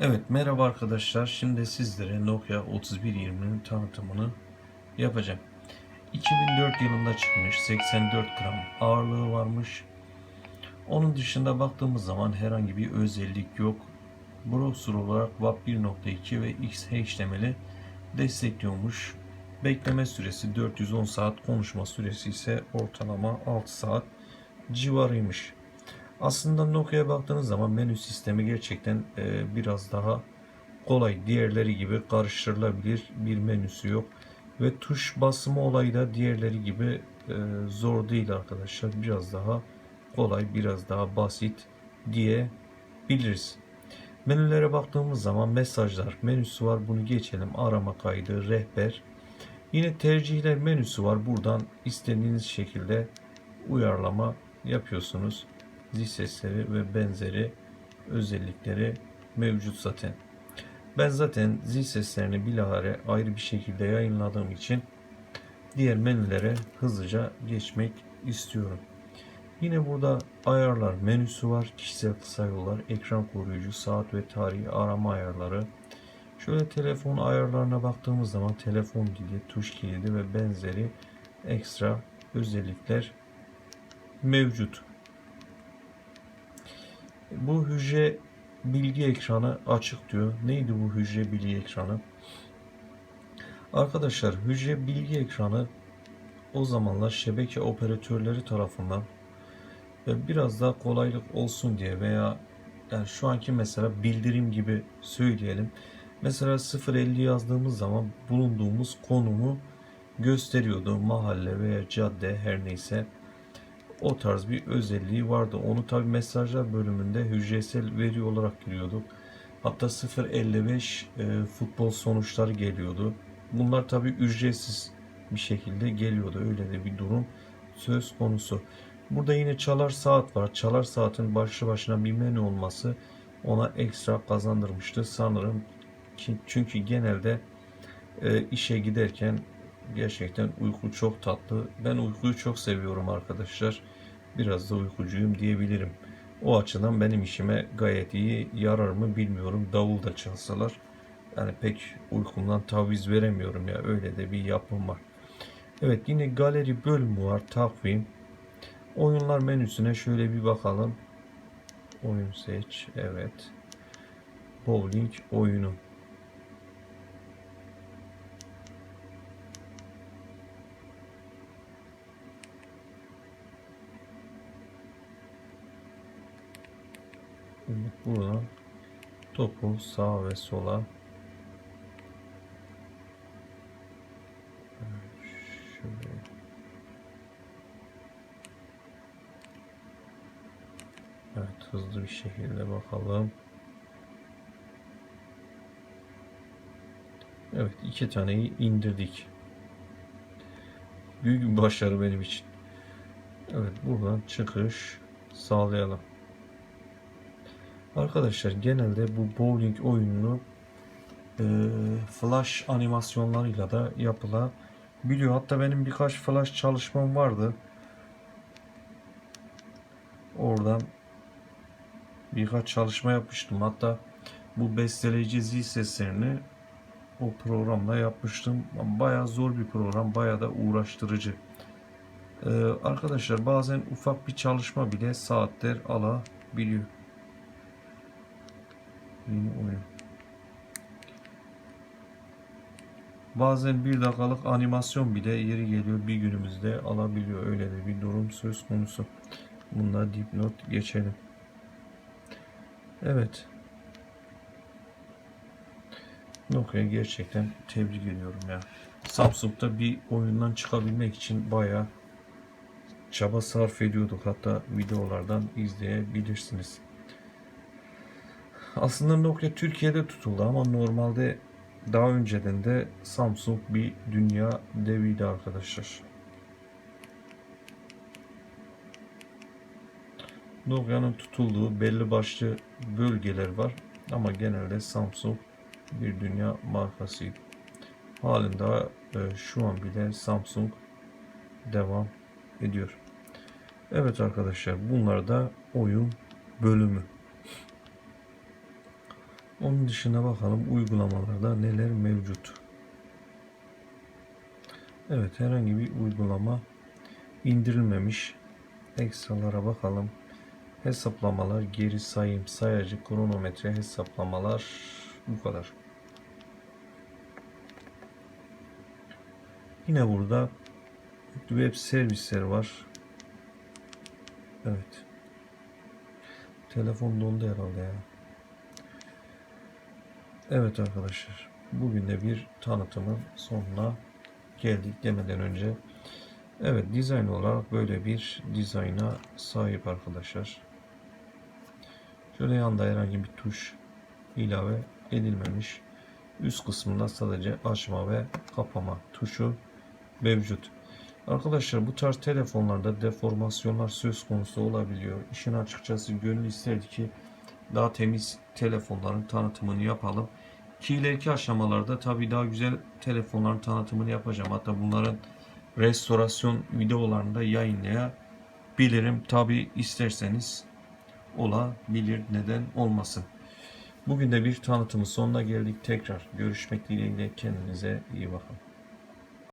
Evet merhaba arkadaşlar. Şimdi sizlere Nokia 3120'nin tanıtımını yapacağım. 2004 yılında çıkmış. 84 gram ağırlığı varmış. Onun dışında baktığımız zaman herhangi bir özellik yok. Browser olarak WAP 1.2 ve XHTML'i destekliyormuş. Bekleme süresi 410 saat, konuşma süresi ise ortalama 6 saat civarıymış. Aslında Nokia'ya baktığınız zaman menü sistemi gerçekten e, biraz daha kolay. Diğerleri gibi karıştırılabilir bir menüsü yok. Ve tuş basımı olayı da diğerleri gibi e, zor değil arkadaşlar. Biraz daha kolay, biraz daha basit diyebiliriz. Menülere baktığımız zaman mesajlar menüsü var. Bunu geçelim. Arama kaydı, rehber. Yine tercihler menüsü var. Buradan istediğiniz şekilde uyarlama yapıyorsunuz sesleri ve benzeri özellikleri mevcut zaten. Ben zaten zil seslerini bilahare ayrı bir şekilde yayınladığım için diğer menülere hızlıca geçmek istiyorum. Yine burada ayarlar menüsü var. Kişisel kısa yollar, ekran koruyucu, saat ve tarihi arama ayarları. Şöyle telefon ayarlarına baktığımız zaman telefon dili, tuş kilidi ve benzeri ekstra özellikler mevcut. Bu hücre bilgi ekranı açık diyor. Neydi bu hücre bilgi ekranı? Arkadaşlar hücre bilgi ekranı o zamanlar şebeke operatörleri tarafından ve biraz daha kolaylık olsun diye veya yani şu anki mesela bildirim gibi söyleyelim. Mesela 050 yazdığımız zaman bulunduğumuz konumu gösteriyordu. Mahalle veya cadde her neyse o tarz bir özelliği vardı. Onu tabi mesajlar bölümünde hücresel veri olarak giriyorduk. Hatta 0.55 e, futbol sonuçları geliyordu. Bunlar tabi ücretsiz bir şekilde geliyordu. Öyle de bir durum söz konusu. Burada yine çalar saat var. Çalar saatin başlı başına bir menü olması ona ekstra kazandırmıştı sanırım. Çünkü genelde e, işe giderken Gerçekten uyku çok tatlı. Ben uykuyu çok seviyorum arkadaşlar. Biraz da uykucuyum diyebilirim. O açıdan benim işime gayet iyi yarar mı bilmiyorum. Davul da çalsalar. Yani pek uykumdan taviz veremiyorum ya. Öyle de bir yapım var. Evet yine galeri bölümü var. Takvim. Oyunlar menüsüne şöyle bir bakalım. Oyun seç. Evet. Bowling oyunu. Şimdi buradan topu sağa ve sola Evet hızlı bir şekilde bakalım. Evet iki taneyi indirdik. Büyük bir başarı benim için. Evet buradan çıkış sağlayalım. Arkadaşlar genelde bu bowling oyununu e, flash animasyonlarıyla da yapılabiliyor. Hatta benim birkaç flash çalışmam vardı. Oradan birkaç çalışma yapmıştım. Hatta bu besteleyici zil seslerini o programla yapmıştım. Bayağı zor bir program, bayağı da uğraştırıcı. Ee, arkadaşlar bazen ufak bir çalışma bile saatler alabiliyor. Yeni oyun. Bazen bir dakikalık animasyon bile yeri geliyor bir günümüzde alabiliyor. Öyle de bir durum söz konusu. Bunda dipnot geçelim. Evet. Nokia gerçekten tebrik ediyorum ya. Samsung'da bir oyundan çıkabilmek için bayağı çaba sarf ediyorduk. Hatta videolardan izleyebilirsiniz. Aslında Nokia Türkiye'de tutuldu ama normalde daha önceden de Samsung bir dünya deviydi arkadaşlar. Nokia'nın tutulduğu belli başlı bölgeler var ama genelde Samsung bir dünya markasıydı. Halinde şu an bile Samsung devam ediyor. Evet arkadaşlar bunlar da oyun bölümü. Onun dışına bakalım uygulamalarda neler mevcut. Evet herhangi bir uygulama indirilmemiş. Ekstralara bakalım. Hesaplamalar, geri sayım, sayacı, kronometre hesaplamalar bu kadar. Yine burada web servisler var. Evet. Telefon dondu herhalde ya. Evet arkadaşlar. Bugün de bir tanıtımın sonuna geldik demeden önce. Evet dizayn olarak böyle bir dizayna sahip arkadaşlar. Şöyle yanda herhangi bir tuş ilave edilmemiş. Üst kısmında sadece açma ve kapama tuşu mevcut. Arkadaşlar bu tarz telefonlarda deformasyonlar söz konusu olabiliyor. İşin açıkçası gönül isterdi ki daha temiz telefonların tanıtımını yapalım. Ki ileriki aşamalarda tabii daha güzel telefonların tanıtımını yapacağım. Hatta bunların restorasyon videolarını da yayınlayabilirim. Tabii isterseniz olabilir. Neden olmasın. Bugün de bir tanıtımın sonuna geldik. Tekrar görüşmek dileğiyle kendinize iyi bakın.